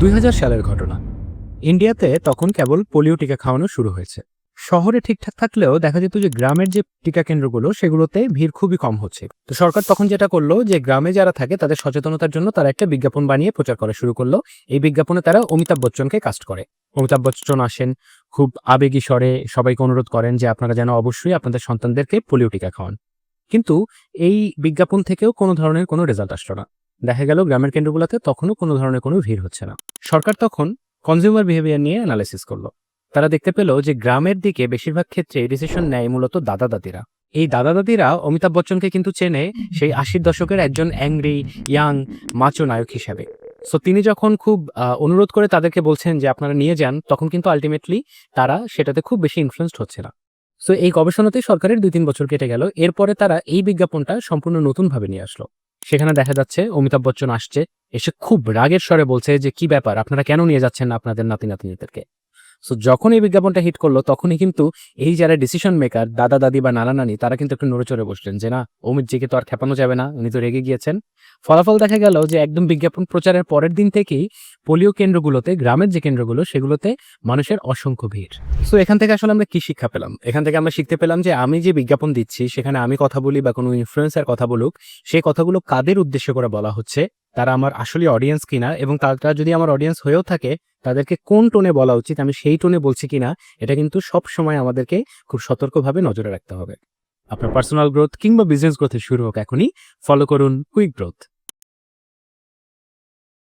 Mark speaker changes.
Speaker 1: দুই হাজার সালের ঘটনা। ইন্ডিয়াতে তখন কেবল পোলিও টিকা খাওয়ানো শুরু হয়েছে। শহরে ঠিকঠাক থাকলেও দেখা যেত যে গ্রামের যে টিকা কেন্দ্রগুলো, সেগুলোতে ভিড় খুবই কম হচ্ছে। তো সরকার তখন যেটা করল যে গ্রামে যারা থাকে, তাদের সচেতনতার জন্য তারা একটা বিজ্ঞাপন বানিয়ে প্রচার করা শুরু করল। এই বিজ্ঞাপনে তারা অমিতাভ বচ্চনকে কাস্ট করে। অমিতাভ বচ্চন আসেন, খুব আবেগী স্বরে সবাইকে অনুরোধ করেন যে আপনারা যেন অবশ্যই আপনাদের সন্তানদেরকে পোলিও টিকা খাওয়ান। কিন্তু এই বিজ্ঞাপন থেকেও কোনো ধরনের কোনো রেজাল্ট আসলো না। দেখা গেল গ্রামের কেন্দ্রগুলোতে তখনও কোনো ধরনের কোনো ভিড় হচ্ছে না। সরকার তখন কনজিউমার বিহেভিয়ার নিয়ে অ্যানালাইসিস করল। তারা দেখতে পেল যে গ্রামের দিকে বেশিরভাগ ক্ষেত্রে ডিসিশন নেয় মূলত দাদা দাদিরা এই দাদা দাদিরা অমিতাভ বচ্চনকে কিন্তু চেনে সেই আশির দশকের একজন অ্যাংরি ইয়াং মাচো নায়ক হিসাবে। সো তিনি যখন খুব অনুরোধ করে তাদেরকে বলছেন যে আপনারা নিয়ে যান, তখন কিন্তু আলটিমেটলি তারা সেটাতে খুব বেশি ইনফ্লুয়েসড হচ্ছে না। সো এই গবেষণাতেই সরকারের দুই তিন বছর কেটে গেল। এরপরে তারা এই বিজ্ঞাপনটা সম্পূর্ণ নতুনভাবে নিয়ে আসলো। সেখানে দেখা যাচ্ছে অমিতাভ বচ্চন আসছে, এসে খুব রাগের স্বরে বলছে যে, কি ব্যাপার? আপনারা কেন নিয়ে যাচ্ছেন না আপনাদের নাতি নাতনিদেরকে সো যখন এই বিজ্ঞাপনটা হিট করল, তখনই কিন্তু এই যারা ডিসিশন মেকার দাদা, দাদি বা নানা, নানি, তারা কিন্তু একটু নড়েচড়ে বসলেন যে, না, অমিত জিকে তো আর খেপানো যাবে না, উনি তো রেগে গিয়েছেন। ফলাফল দেখা গেল যে, একদম বিজ্ঞাপন প্রচারের পরের দিন থেকেই পোলিও কেন্দ্রগুলোতে, গ্রামের যে কেন্দ্রগুলো, সেগুলোতে মানুষের অসংখ্য ভিড়। সো এখান থেকে আসলে আমরা কি শিক্ষা পেলাম? এখান থেকে আমরা শিখতে পেলাম যে, আমি যে বিজ্ঞাপন দিচ্ছি, সেখানে আমি কথা বলি বা কোনো ইনফ্লুয়েন্সার কথা বলুক সেই কথাগুলো কাদের উদ্দেশ্য করে বলা হচ্ছে? তারা আমার আসলে অডিয়েন্স কিনা এবং তারা যদি আমার অডিয়েন্স হয়েও থাকে, তাদেরকে কোন টোনে বলা উচিত, আমি সেই টোনে বলছি কিনা, এটা কিন্তু সব সময় আমাদেরকে খুব সতর্কভাবে নজরে রাখতে হবে। আপনার পার্সোনাল গ্রোথ কিংবা বিজনেস গ্রোথের শুরু হোক এখনই ফলো করুন কুইক গ্রোথ